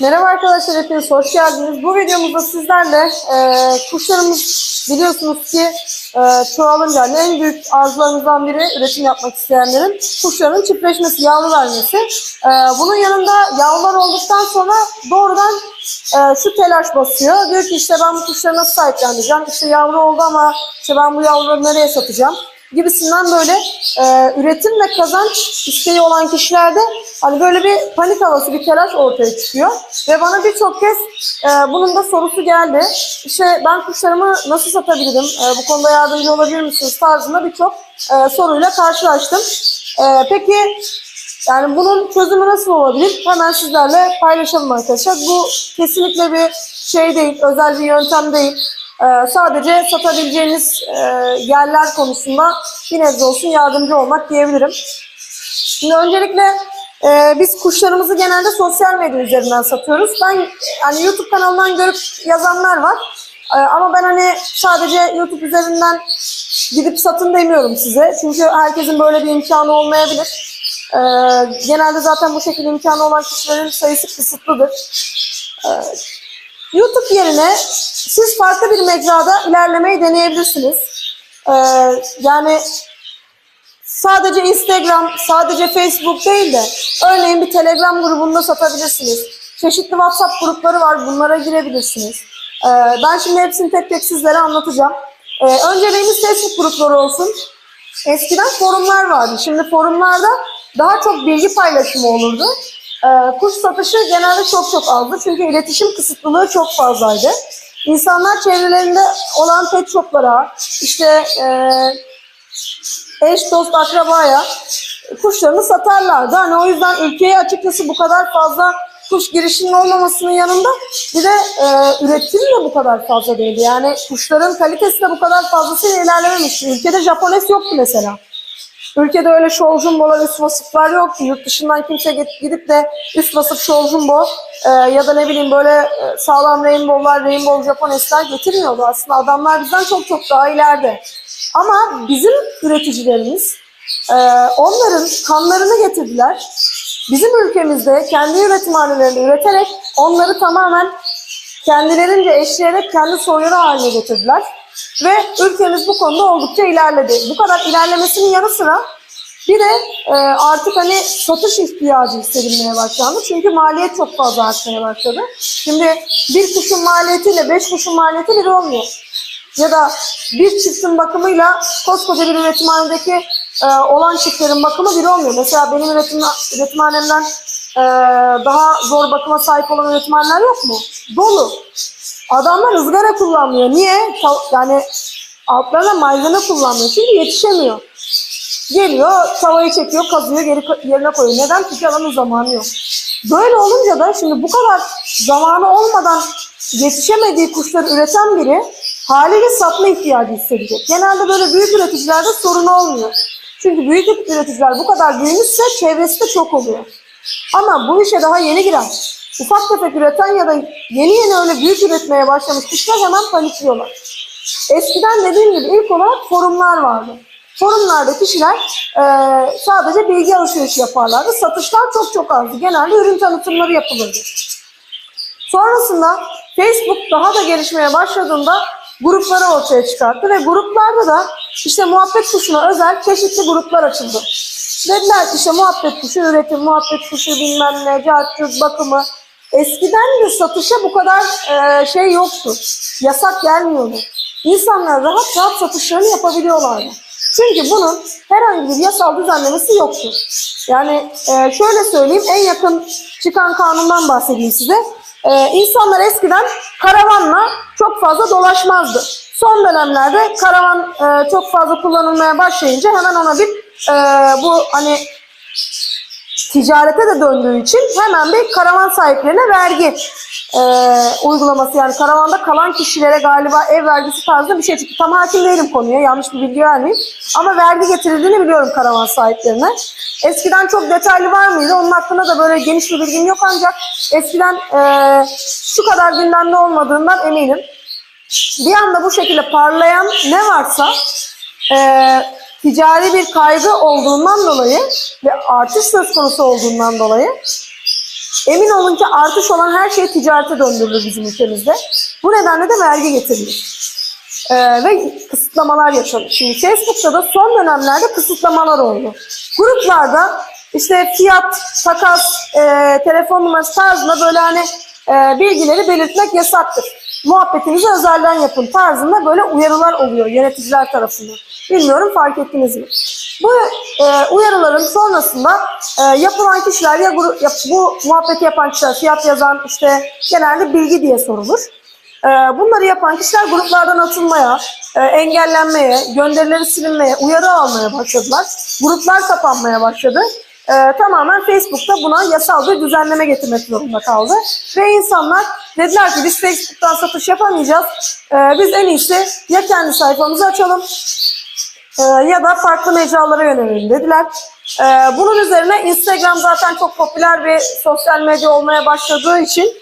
Merhaba arkadaşlar hepiniz hoş geldiniz. Bu videomuzda sizlerle e, kuşlarımız biliyorsunuz ki e, çoğalınca en büyük arzularımızdan biri üretim yapmak isteyenlerin kuşların çiftleşmesi, yavru vermesi. E, bunun yanında yavrular olduktan sonra doğrudan e, şu telaş basıyor. Diyor ki işte ben bu kuşları nasıl sahiplendireceğim? İşte yavru oldu ama işte ben bu yavruları nereye satacağım? Gibisinden böyle e, üretim ve kazanç isteği olan kişilerde hani böyle bir panik havası, bir telaş ortaya çıkıyor. Ve bana birçok kez e, bunun da sorusu geldi. İşte ben kuşlarımı nasıl satabilirim, e, bu konuda yardımcı olabilir misiniz tarzında birçok e, soruyla karşılaştım. E, peki yani bunun çözümü nasıl olabilir? Hemen sizlerle paylaşalım arkadaşlar. Bu kesinlikle bir şey değil, özel bir yöntem değil. Ee, sadece satabileceğiniz e, yerler konusunda bir nebze olsun yardımcı olmak diyebilirim. Şimdi öncelikle e, biz kuşlarımızı genelde sosyal medya üzerinden satıyoruz. Ben hani YouTube kanalından görüp yazanlar var. E, ama ben hani sadece YouTube üzerinden gidip satın demiyorum size. Çünkü herkesin böyle bir imkanı olmayabilir. Genelde zaten bu şekilde imkanı olan kişilerin sayısı kısıtlıdır. YouTube yerine siz farklı bir mecrada ilerlemeyi deneyebilirsiniz. Ee, yani sadece Instagram, sadece Facebook değil de örneğin bir Telegram grubunda satabilirsiniz. Çeşitli WhatsApp grupları var, bunlara girebilirsiniz. Ee, ben şimdi hepsini tek tek sizlere anlatacağım. Ee, önceliğimiz Facebook grupları olsun. Eskiden forumlar vardı. Şimdi forumlarda daha çok bilgi paylaşımı olurdu. Ee, kuş satışı genelde çok çok azdı. Çünkü iletişim kısıtlılığı çok fazlaydı. İnsanlar çevrelerinde olan pet shoplara, işte e, eş dost akrabaya kuşlarını satarlardı. Hani o yüzden ülkeye açıkçası bu kadar fazla kuş girişinin olmamasının yanında bir de e, üretim de bu kadar fazla değildi. Yani kuşların kalitesi de bu kadar fazlasıyla ilerlememişti. Ülkede Japones yoktu mesela. Ülkede öyle show jumbo'lar, üst vasıflar yoktu. Yurt dışından kimse gidip de üst vasıf show jumbo e, ya da ne bileyim böyle e, sağlam rainbow'lar, rainbow Japones'ler getirmiyordu. Aslında adamlar bizden çok çok daha ileride. Ama bizim üreticilerimiz e, onların kanlarını getirdiler. Bizim ülkemizde kendi üretimhanelerini üreterek onları tamamen kendilerince eşleyerek kendi soyları haline getirdiler. Ve ülkemiz bu konuda oldukça ilerledi. Bu kadar ilerlemesinin yanı sıra bir de e, artık hani satış ihtiyacı hissedilmeye başlandı. Çünkü maliyet çok fazla artmaya başladı. Şimdi bir kuşun maliyetiyle beş kuşun maliyeti bir olmuyor. Ya da bir çiftin bakımıyla koskoca bir üretimhanedeki e, olan çiftlerin bakımı bir olmuyor. Mesela benim üretim, üretimhanemden e, daha zor bakıma sahip olan üretimhaneler yok mu? Dolu. Adamlar ızgara kullanmıyor. Niye? Yani altlarına malzeme kullanmıyor. Çünkü yetişemiyor. Geliyor, tavayı çekiyor, kazıyor, geri yerine koyuyor. Neden? Çünkü adamın zamanı yok. Böyle olunca da şimdi bu kadar zamanı olmadan yetişemediği kuşları üreten biri haliyle satma ihtiyacı hissedecek. Genelde böyle büyük üreticilerde sorun olmuyor. Çünkü büyük üreticiler bu kadar büyümüşse çevresi de çok oluyor. Ama bu işe daha yeni giren, ufak tefek üreten ya da yeni yeni öyle büyük üretmeye başlamış kişiler hemen panikliyorlar. Eskiden dediğim gibi ilk olarak forumlar vardı. Forumlarda kişiler e, sadece bilgi alışverişi yaparlardı. Satışlar çok çok azdı. Genelde ürün tanıtımları yapılırdı. Sonrasında Facebook daha da gelişmeye başladığında grupları ortaya çıkarttı ve gruplarda da işte muhabbet kuşuna özel çeşitli gruplar açıldı. Dediler ki işte muhabbet kuşu üretim, muhabbet kuşu bilmem ne, cartçut, bakımı. Eskiden de satışa bu kadar e, şey yoktu. Yasak gelmiyordu. İnsanlar rahat rahat satışlarını yapabiliyorlardı. Çünkü bunun herhangi bir yasal düzenlemesi yoktu. Yani e, şöyle söyleyeyim, en yakın çıkan kanundan bahsedeyim size. E, insanlar eskiden karavanla çok fazla dolaşmazdı. Son dönemlerde karavan e, çok fazla kullanılmaya başlayınca hemen ona bir e, bu hani ticarete de döndüğü için hemen bir karavan sahiplerine vergi e, uygulaması yani karavanda kalan kişilere galiba ev vergisi tarzında bir şey çıktı. Tam hakim değilim konuya yanlış bir bilgi vermeyeyim. Ama vergi getirildiğini biliyorum karavan sahiplerine. Eskiden çok detaylı var mıydı? Onun hakkında da böyle geniş bir bilgim yok ancak eskiden e, şu kadar gündemde olmadığından eminim. Bir anda bu şekilde parlayan ne varsa e, ticari bir kaygı olduğundan dolayı ve artış söz konusu olduğundan dolayı Emin olun ki artış olan her şey ticarete döndürülür bizim ülkemizde. Bu nedenle de vergi getirilir. Ee, ve kısıtlamalar yaşanır. Şimdi Facebook'ta da son dönemlerde kısıtlamalar oldu. Gruplarda işte fiyat, takas, e, telefon numarası tarzında böyle hani e, bilgileri belirtmek yasaktır. Muhabbetinizi özelden yapın tarzında böyle uyarılar oluyor yöneticiler tarafından. Bilmiyorum fark ettiniz mi? Bu e, uyarıların sonrasında e, yapılan kişiler ya gru- yap- bu muhabbeti yapan kişiler fiyat yazan işte genelde bilgi diye sorulur. Ee, Bunları yapan kişiler gruplardan atılmaya, e, engellenmeye, gönderileri silinmeye, uyarı almaya başladılar. Gruplar kapanmaya başladı. Ee, Tamamen Facebook'ta buna yasal bir düzenleme getirmek zorunda kaldı. Ve insanlar dediler ki biz Facebook'tan satış yapamayacağız. Ee, Biz en iyisi ya kendi sayfamızı açalım e, ya da farklı mecralara yönelelim dediler. Ee, Bunun üzerine Instagram zaten çok popüler bir sosyal medya olmaya başladığı için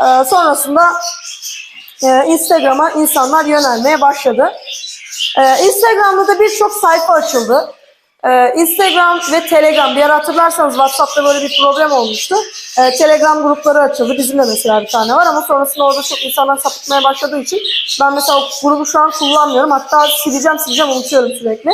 e, sonrasında e, Instagram'a insanlar yönelmeye başladı. E, Instagram'da da birçok sayfa açıldı. E, Instagram ve Telegram, bir ara hatırlarsanız WhatsApp'ta böyle bir problem olmuştu. E, Telegram grupları açıldı. Bizim de mesela bir tane var ama sonrasında orada çok insanlar sapıtmaya başladığı için ben mesela o grubu şu an kullanmıyorum. Hatta sileceğim sileceğim unutuyorum sürekli.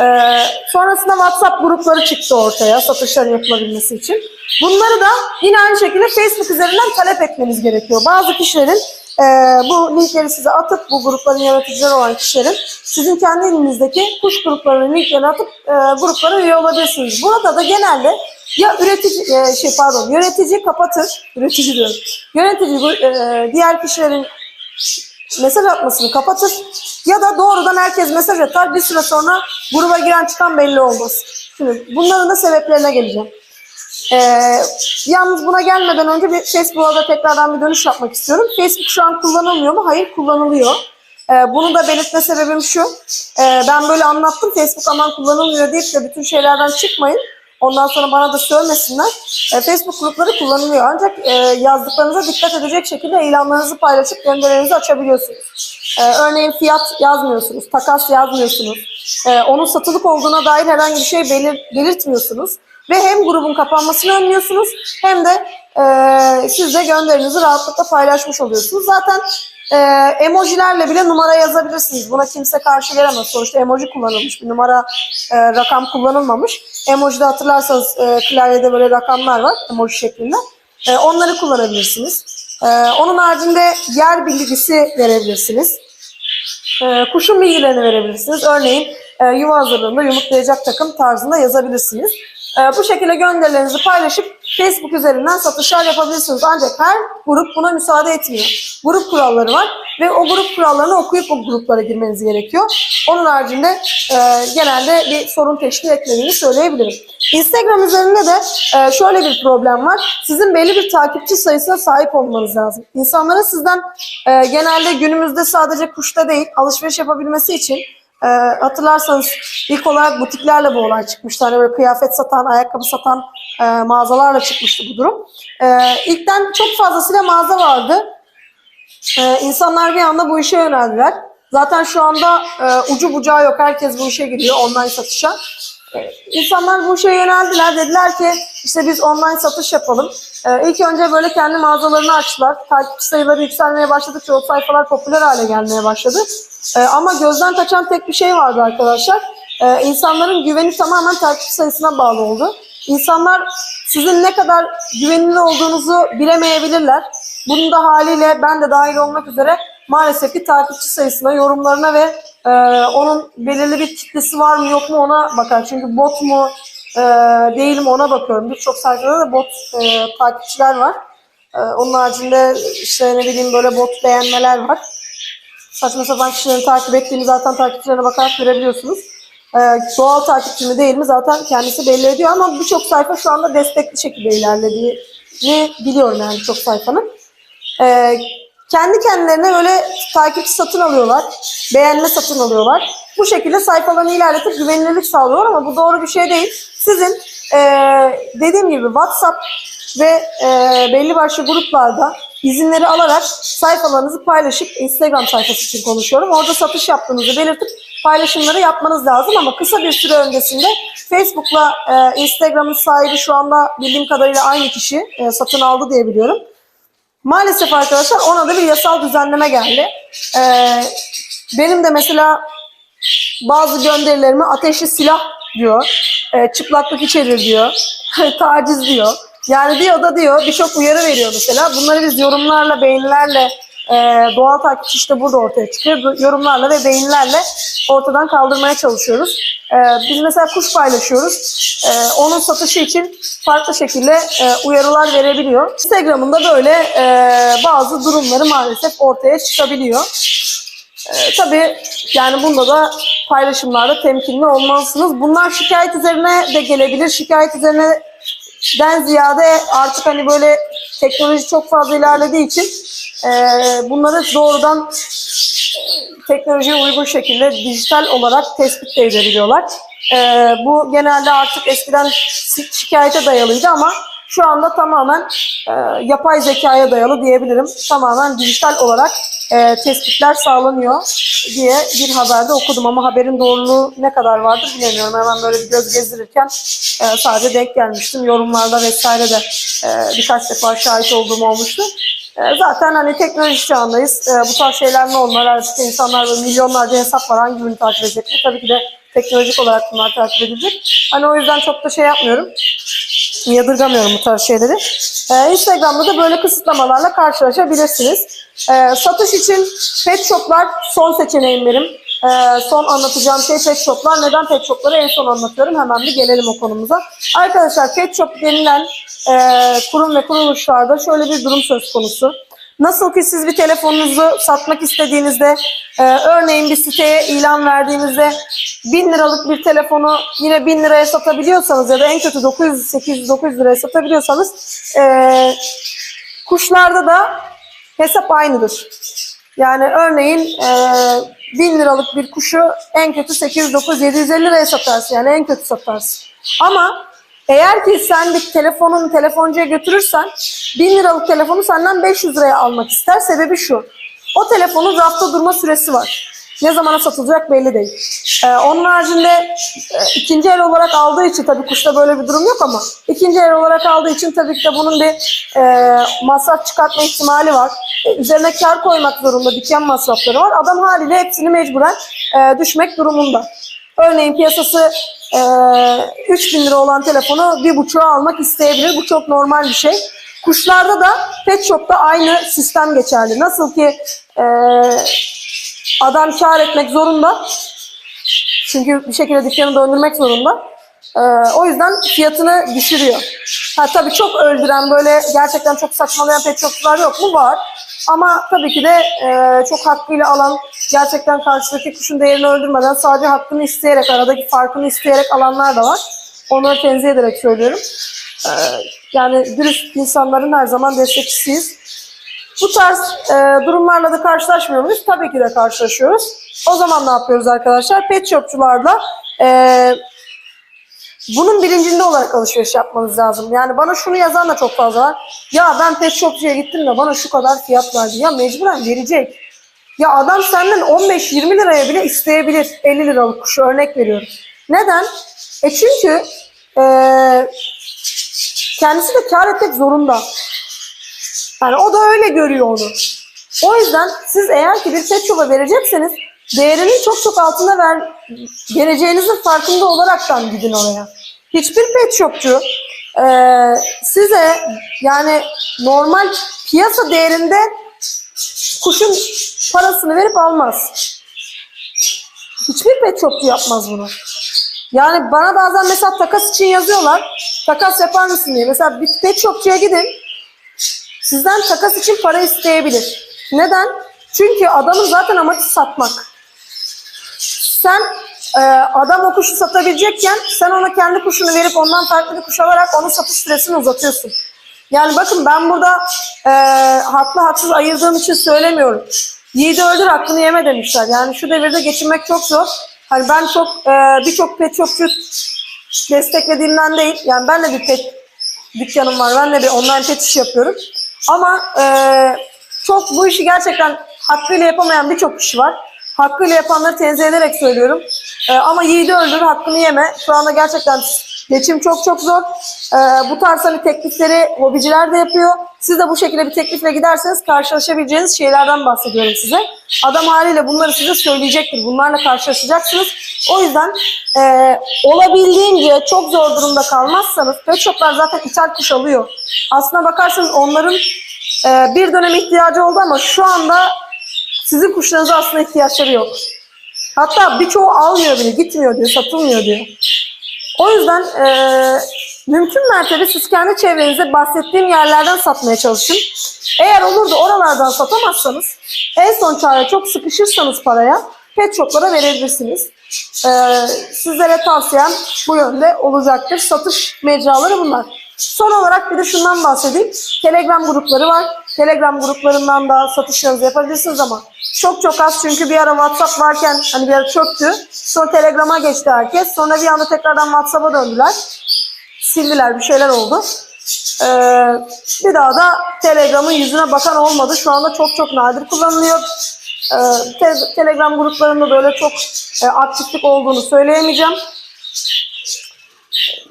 Ee, sonrasında WhatsApp grupları çıktı ortaya satışların yapılabilmesi için. Bunları da yine aynı şekilde Facebook üzerinden talep etmeniz gerekiyor. Bazı kişilerin e, bu linkleri size atıp bu grupların yöneticileri olan kişilerin sizin kendi elinizdeki kuş gruplarının linklerini atıp e, gruplara üye olabilirsiniz. Burada da genelde ya üretici e, şey pardon yönetici kapatır üretici diyorum. Yönetici e, diğer kişilerin mesaj atmasını kapatır ya da doğrudan herkes mesaj atar bir süre sonra gruba giren çıkan belli olmaz. Şimdi bunların da sebeplerine geleceğim. Ee, yalnız buna gelmeden önce bir Facebook'a da tekrardan bir dönüş yapmak istiyorum. Facebook şu an kullanılmıyor mu? Hayır kullanılıyor. Ee, bunu da belirtme sebebim şu. Ee, ben böyle anlattım Facebook aman kullanılmıyor deyip de bütün şeylerden çıkmayın. Ondan sonra bana da söylemesinler. Ee, Facebook grupları kullanılıyor ancak e, yazdıklarınıza dikkat edecek şekilde ilanlarınızı paylaşıp gönderilerinizi açabiliyorsunuz. Ee, örneğin fiyat yazmıyorsunuz, takas yazmıyorsunuz. Ee, onun satılık olduğuna dair herhangi bir şey belir- belirtmiyorsunuz. Ve hem grubun kapanmasını önlüyorsunuz hem de e, siz de gönderinizi rahatlıkla paylaşmış oluyorsunuz. Zaten e, emojilerle bile numara yazabilirsiniz. Buna kimse karşı gelemez. Sonuçta emoji kullanılmış. Bir numara e, rakam kullanılmamış. Emojide hatırlarsanız e, klavyede böyle rakamlar var emoji şeklinde. E, onları kullanabilirsiniz. E, onun haricinde yer bilgisi verebilirsiniz. E, kuşun bilgilerini verebilirsiniz. Örneğin e, yuva hazırlığında yumurtlayacak takım tarzında yazabilirsiniz. E, bu şekilde gönderilerinizi paylaşıp Facebook üzerinden satışlar yapabilirsiniz. Ancak her grup buna müsaade etmiyor. Grup kuralları var ve o grup kurallarını okuyup o gruplara girmeniz gerekiyor. Onun haricinde e, genelde bir sorun teşkil etmediğini söyleyebilirim. Instagram üzerinde de e, şöyle bir problem var. Sizin belli bir takipçi sayısına sahip olmanız lazım. İnsanlara sizden e, genelde günümüzde sadece kuşta değil alışveriş yapabilmesi için e, hatırlarsanız ilk olarak butiklerle bu olay çıkmıştı. Hani böyle kıyafet satan, ayakkabı satan e, mağazalarla çıkmıştı bu durum. E, ilkten çok fazlasıyla mağaza vardı. E, insanlar bir anda bu işe yöneldiler. Zaten şu anda e, ucu bucağı yok. Herkes bu işe gidiyor online satışa. İnsanlar bu işe yöneldiler. Dediler ki işte biz online satış yapalım. E, ilk önce böyle kendi mağazalarını açtılar. Takipçi sayıları yükselmeye başladıkça o sayfalar popüler hale gelmeye başladı. E, ama gözden kaçan tek bir şey vardı arkadaşlar. E, insanların güveni tamamen takipçi sayısına bağlı oldu. İnsanlar sizin ne kadar güvenilir olduğunuzu bilemeyebilirler. Bunun da haliyle ben de dahil olmak üzere maalesef ki takipçi sayısına, yorumlarına ve e, onun belirli bir kitlesi var mı yok mu ona bakar. Çünkü bot mu e, değil mi ona bakıyorum. Birçok sayfada da bot e, takipçiler var. E, onun haricinde işte ne bileyim böyle bot beğenmeler var. Saçma sapan kişilerin takip ettiğini zaten takipçilerine bakarak görebiliyorsunuz. Ee, doğal takipçi mi değil mi zaten kendisi belli ediyor ama birçok sayfa şu anda destekli şekilde ilerlediğini biliyorum yani birçok sayfanın. Ee, kendi kendilerine böyle takipçi satın alıyorlar, beğenme satın alıyorlar. Bu şekilde sayfalarını ilerletip güvenilirlik sağlıyorlar ama bu doğru bir şey değil. Sizin ee, dediğim gibi WhatsApp ve e, belli başlı gruplarda izinleri alarak sayfalarınızı paylaşıp Instagram sayfası için konuşuyorum. Orada satış yaptığınızı belirtip paylaşımları yapmanız lazım ama kısa bir süre öncesinde Facebook'la e, Instagram'ın sahibi şu anda bildiğim kadarıyla aynı kişi e, satın aldı diye biliyorum. Maalesef arkadaşlar ona da bir yasal düzenleme geldi. E, benim de mesela bazı gönderilerime ateşli silah diyor, e, çıplaklık içerir diyor, taciz diyor. Yani diyor da diyor birçok uyarı veriyor mesela. Bunları biz yorumlarla, beğenilerle, e, doğal takipçi işte burada ortaya çıkıyor. Yorumlarla ve beğenilerle ortadan kaldırmaya çalışıyoruz. E, biz mesela kuş paylaşıyoruz. E, onun satışı için farklı şekilde e, uyarılar verebiliyor. Instagram'ında böyle e, bazı durumları maalesef ortaya çıkabiliyor. Ee, tabii yani bunda da paylaşımlarda temkinli olmalısınız. Bunlar şikayet üzerine de gelebilir. Şikayet üzerine den ziyade artık hani böyle teknoloji çok fazla ilerlediği için e, bunları doğrudan e, teknolojiye uygun şekilde dijital olarak tespit de edebiliyorlar. E, bu genelde artık eskiden şi- şikayete dayalıydı ama şu anda tamamen e, yapay zekaya dayalı diyebilirim. Tamamen dijital olarak e, tespitler sağlanıyor diye bir haberde okudum ama haberin doğruluğu ne kadar vardır bilemiyorum. Hemen böyle bir göz gezdirirken e, sadece denk gelmiştim. Yorumlarda vesaire de e, birkaç defa şahit olduğum olmuştu. E, zaten hani teknoloji çağındayız. E, bu tarz şeyler ne olmalı? Artık insanlar böyle milyonlarca hesap var. Hangi birini takip edecek? Tabii ki de teknolojik olarak bunlar takip edilecek. Hani o yüzden çok da şey yapmıyorum yadırgamıyorum bu tarz şeyleri. Ee, Instagram'da da böyle kısıtlamalarla karşılaşabilirsiniz. Ee, satış için pet shoplar son seçeneğim benim. Ee, son anlatacağım şey pet shoplar. Neden pet shopları en son anlatıyorum. Hemen bir gelelim o konumuza. Arkadaşlar pet shop denilen e, kurum ve kuruluşlarda şöyle bir durum söz konusu. Nasıl ki siz bir telefonunuzu satmak istediğinizde, e, örneğin bir siteye ilan verdiğinizde 1000 liralık bir telefonu yine 1000 liraya satabiliyorsanız ya da en kötü 900, 800, 900 liraya satabiliyorsanız e, kuşlarda da hesap aynıdır. Yani örneğin e, 1000 liralık bir kuşu en kötü 800, 900, 750 liraya satarsın. Yani en kötü satarsın. Ama eğer ki sen bir telefonun telefoncuya götürürsen 1000 liralık telefonu senden 500 liraya almak ister. Sebebi şu. O telefonun rafta durma süresi var. Ne zamana satılacak belli değil. Ee, onun haricinde e, ikinci el olarak aldığı için tabii kuşta böyle bir durum yok ama ikinci el olarak aldığı için tabii ki de bunun bir e, masraf çıkartma ihtimali var. E, üzerine kar koymak zorunda dükkan masrafları var. Adam haliyle hepsini mecburen e, düşmek durumunda. Örneğin piyasası e, 3000 lira olan telefonu 1.5'a almak isteyebilir. Bu çok normal bir şey. Kuşlarda da pet shop'ta aynı sistem geçerli. Nasıl ki e, adam kar etmek zorunda. Çünkü bir şekilde dükkanı döndürmek zorunda. Ee, o yüzden fiyatını düşürüyor. Ha, tabii çok öldüren böyle gerçekten çok saçmalayan pet shopçular yok mu? Var. Ama tabii ki de e, çok hakkıyla alan, gerçekten karşıdaki kuşun değerini öldürmeden sadece hakkını isteyerek, aradaki farkını isteyerek alanlar da var. Onları tenzih ederek söylüyorum. Ee, yani dürüst insanların her zaman destekçisiyiz. Bu tarz e, durumlarla da karşılaşmıyor muyuz? Tabii ki de karşılaşıyoruz. O zaman ne yapıyoruz arkadaşlar? Pet shopçularla e, bunun bilincinde olarak alışveriş yapmanız lazım. Yani bana şunu yazan da çok fazla var. Ya ben pet shopçuya gittim de bana şu kadar fiyat verdi. Ya mecburen verecek. Ya adam senden 15-20 liraya bile isteyebilir. 50 liralık kuşu örnek veriyorum. Neden? E çünkü e, kendisi de kar etmek zorunda. Yani o da öyle görüyor onu. O yüzden siz eğer ki bir pet shop'a verecekseniz değerinin çok çok altına ver, vereceğinizin farkında olaraktan gidin oraya. Hiçbir pet shopçu e, size yani normal piyasa değerinde kuşun parasını verip almaz. Hiçbir pet shopçu yapmaz bunu. Yani bana bazen mesela takas için yazıyorlar. Takas yapar mısın diye. Mesela bir pet shopçuya gidin. Sizden takas için para isteyebilir. Neden? Çünkü adamın zaten amacı satmak. Sen e, adam o kuşu satabilecekken sen ona kendi kuşunu verip ondan farklı bir kuş alarak onun satış süresini uzatıyorsun. Yani bakın ben burada e, haklı haksız ayırdığım için söylemiyorum. Yiğidi öldür hakkını yeme demişler. Yani şu devirde geçinmek çok zor. Hani ben çok e, birçok pet shopçu desteklediğimden değil. Yani ben de bir pet dükkanım var. Ben de bir online pet iş yapıyorum. Ama e, çok bu işi gerçekten hakkıyla yapamayan birçok kişi var. Hakkıyla yapanları tenzih ederek söylüyorum. Ee, ama yiğidi öldür, hakkını yeme. Şu anda gerçekten geçim çok çok zor. Ee, bu tarz hani teklifleri hobiciler de yapıyor. Siz de bu şekilde bir teklifle giderseniz karşılaşabileceğiniz şeylerden bahsediyorum size. Adam haliyle bunları size söyleyecektir. Bunlarla karşılaşacaksınız. O yüzden e, olabildiğince çok zor durumda kalmazsanız pet shoplar zaten ithal kuş alıyor. Aslına bakarsanız onların e, bir dönem ihtiyacı oldu ama şu anda sizin kuşlarınıza aslında ihtiyaçları yok. Hatta birçoğu almıyor bile, gitmiyor diyor, satılmıyor diyor. O yüzden eee, mümkün mertebe siz kendi çevrenize bahsettiğim yerlerden satmaya çalışın. Eğer olur da oralardan satamazsanız en son çare çok sıkışırsanız paraya pet shoplara verebilirsiniz. Eee, sizlere tavsiyem bu yönde olacaktır. Satış mecraları bunlar. Son olarak bir de şundan bahsedeyim. Telegram grupları var. Telegram gruplarından da satışlarınızı yapabilirsiniz ama çok çok az çünkü bir ara WhatsApp varken hani bir ara çöktü. Sonra Telegram'a geçti herkes. Sonra bir anda tekrardan WhatsApp'a döndüler. Sildiler bir şeyler oldu. Ee, bir daha da Telegram'ın yüzüne bakan olmadı. Şu anda çok çok nadir kullanılıyor. Ee, te- Telegram gruplarında da öyle çok e, aktiflik olduğunu söyleyemeyeceğim.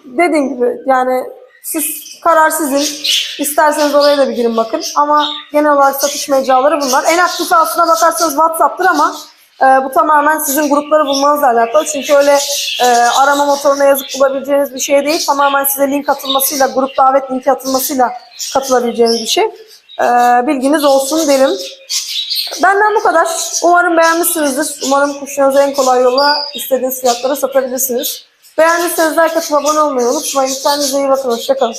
Dediğim gibi yani siz karar sizin. İsterseniz oraya da bir girin bakın. Ama genel olarak satış mecraları bunlar. En aktifi aslına bakarsanız WhatsApp'tır ama e, bu tamamen sizin grupları bulmanızla alakalı. Çünkü öyle e, arama motoruna yazıp bulabileceğiniz bir şey değil. Tamamen size link atılmasıyla, grup davet linki atılmasıyla katılabileceğiniz bir şey. E, bilginiz olsun derim. Benden bu kadar. Umarım beğenmişsinizdir. Umarım kuşlarınızı en kolay yolla istediğiniz fiyatlara satabilirsiniz. Beğendiyseniz like atıp abone olmayı unutmayın. Kendinize iyi bakın. Hoşçakalın.